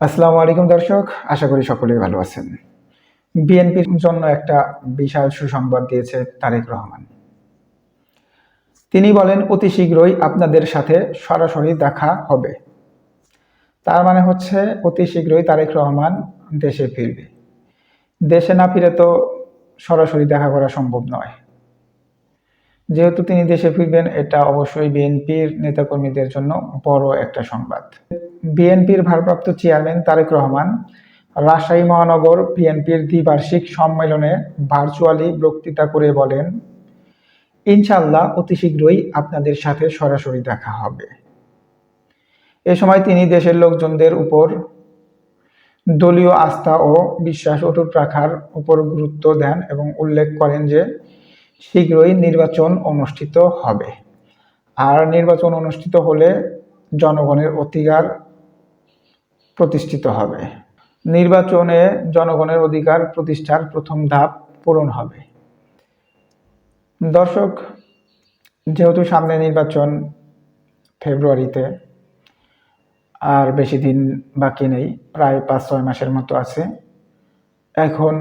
আসসালামু আলাইকুম দর্শক, আশা করি সকলেই ভালো আছেন। বিএনপির জন্য একটা বিশাল সুসংবাদ দিয়েছে তারেক রহমান। তিনি বলেন, অতি শীঘ্রই আপনাদের সাথে সরাসরি দেখা হবে। তার মানে হচ্ছে, অতি শীঘ্রই তারেক রহমান দেশে ফিরবে। দেশে না ফিরে তো সরাসরি দেখা করা সম্ভব নয়। যেহেতু তিনি দেশে ফিরবেন, এটা অবশ্যই বিএনপির নেতাকর্মীদের জন্য বড় একটা সংবাদ। বিএনপির ভারপ্রাপ্ত চেয়ারম্যান তারেক রহমান, রাজশাহী মহানগর বিএনপির দ্বিবার্ষিক সম্মেলনে ভার্চুয়ালি বক্তৃতা করে বলেন ইনশাল্লাহ অতি শীঘ্রই আপনাদের সাথে সরাসরি দেখা হবে। এ সময় তিনি দেশের লোকজনদের উপর দলীয় আস্থা ও বিশ্বাস অটুট রাখার উপর গুরুত্ব দেন এবং উল্লেখ করেন যে শীঘ্রই নির্বাচন অনুষ্ঠিত হবে। আর নির্বাচন অনুষ্ঠিত হলে জনগণের অধিকার প্রতিষ্ঠিত হবে। নির্বাচনে জনগণের অধিকার প্রতিষ্ঠার প্রথম ধাপ পূরণ হবে। দর্শক, যেহেতু সামনে নির্বাচন ফেব্রুয়ারিতে, আর বেশি দিন বাকি নেই, প্রায় পাঁচ, ছয় মাসের মতো আছে, এখন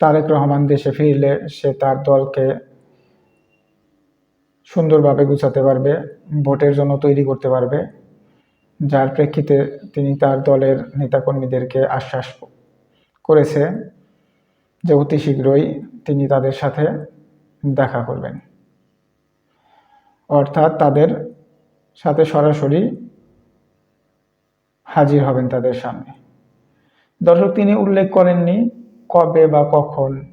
তারেক রহমান দেশে ফিরলে সে তার দলকে সুন্দরভাবে গুছাতে পারবে, ভোটের জন্য তৈরি করতে পারবে। যার প্রেক্ষিতে তিনি তার দলের নেতাকর্মীদেরকে আশ্বাস করেছে যে অতি শীঘ্রই তিনি তাদের সাথে দেখা করবেন। অর্থাৎ তাদের সাথে সরাসরি হাজির হবেন তাদের সামনে। দর্শক, তিনি উল্লেখ করেননি কবে বা কখন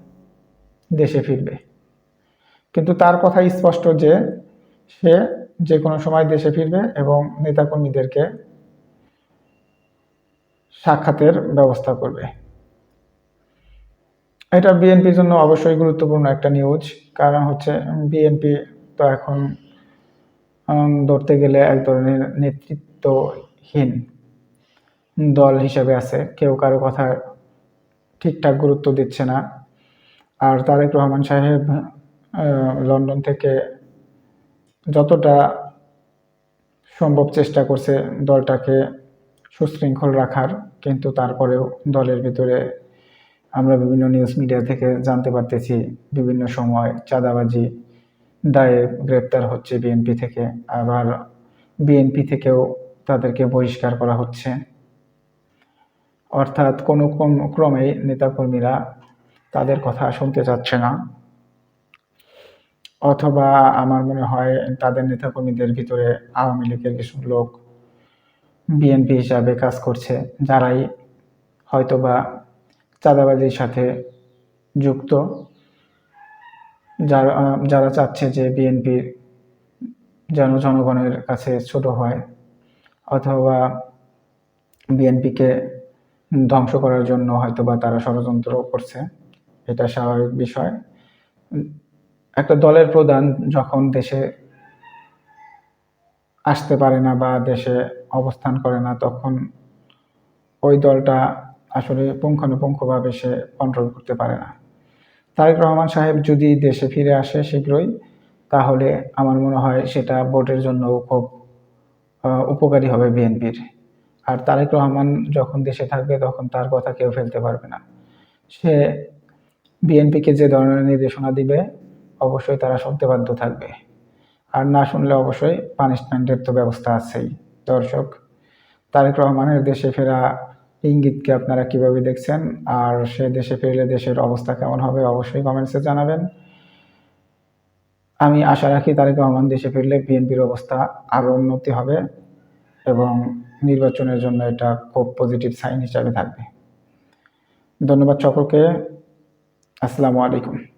দেশে ফিরবে। কিন্তু তার কথা স্পষ্ট যে সে যে কোনো সময় দেশে ফিরবে এবং নেতাকর্মীদেরকে সাক্ষাতের ব্যবস্থা করবে। এটা বিএনপির জন্য অবশ্যই গুরুত্বপূর্ণ একটা নিউজ কারণ হচ্ছে বিএনপি তো এখন ধরতে গেলে এক ধরনের নেতৃত্বহীন দল হিসেবে আছে। কেউ কারও কথা ঠিকঠাক গুরুত্ব দিচ্ছে না। আর তারেক রহমান সাহেব লন্ডন থেকে যতটা সম্ভব চেষ্টা করছে দলটাকে সুশৃঙ্খল রাখার, কিন্তু তারপরেও দলের ভিতরে আমরা বিভিন্ন নিউজ মিডিয়া থেকে জানতে পারতেছি, বিভিন্ন সময় চাঁদাবাজি দায়ে গ্রেপ্তার হচ্ছে বিএনপি থেকে, আবার বিএনপি থেকেও তাদেরকে বহিষ্কার করা হচ্ছে। অর্থাৎ কোনো কোন- ক্রমেই নেতাকর্মীরা তাদের কথা শুনতে চাচ্ছে না। অথবা আমার মনে হয় তাদের নেতাকর্মীদের ভিতরে আওয়ামী লীগের কিছু লোক বিএনপি হিসাবে কাজ করছে, যারাই হয়তোবা চাঁদাবাজির সাথে যুক্ত, যারা যারা চাচ্ছে যে বিএনপি যেন জনগণের কাছে ছোট হয়, অথবা বিএনপিকে ধ্বংস করার জন্য হয়তোবা তারা ষড়যন্ত্র করছে, এটা স্বাভাবিক বিষয়। একটা দলের প্রধান যখন দেশে আসতে পারে না বা দেশে অবস্থান করে না, তখন ওই দলটা আসলে পুঙ্খানুপুঙ্খভাবে সে কন্ট্রোল করতে পারে না। তারেক রহমান সাহেব যদি দেশে ফিরে আসে শীঘ্রই, তাহলে আমার মনে হয় সেটা ভোটের জন্য খুব উপকারী হবে বিএনপির। আর তারেক রহমান যখন দেশে থাকবে, তখন তার কথা কেউ ফেলতে পারবে না। সে বিএনপিকে যে ধরনের নির্দেশনা দিবে অবশ্যই তারা শুনতে বাধ্য থাকবে। আর না শুনলে অবশ্যই পানিশমেন্টের তো ব্যবস্থা আছেই। দর্শক, তারেক রহমানের দেশে ফেরা ইঙ্গিতকে আপনারা কীভাবে দেখছেন? আর সে দেশে ফিরলে দেশের অবস্থা কেমন হবে অবশ্যই কমেন্টসে জানাবেন। আমি আশা রাখি তারেক রহমান দেশে ফিরলে বিএনপির অবস্থা আরও উন্নতি হবে এবং নির্বাচনের জন্য এটা খুব পজিটিভ সাইন হিসাবে থাকবে। ধন্যবাদ সকলকে। আসসালামু আলাইকুম।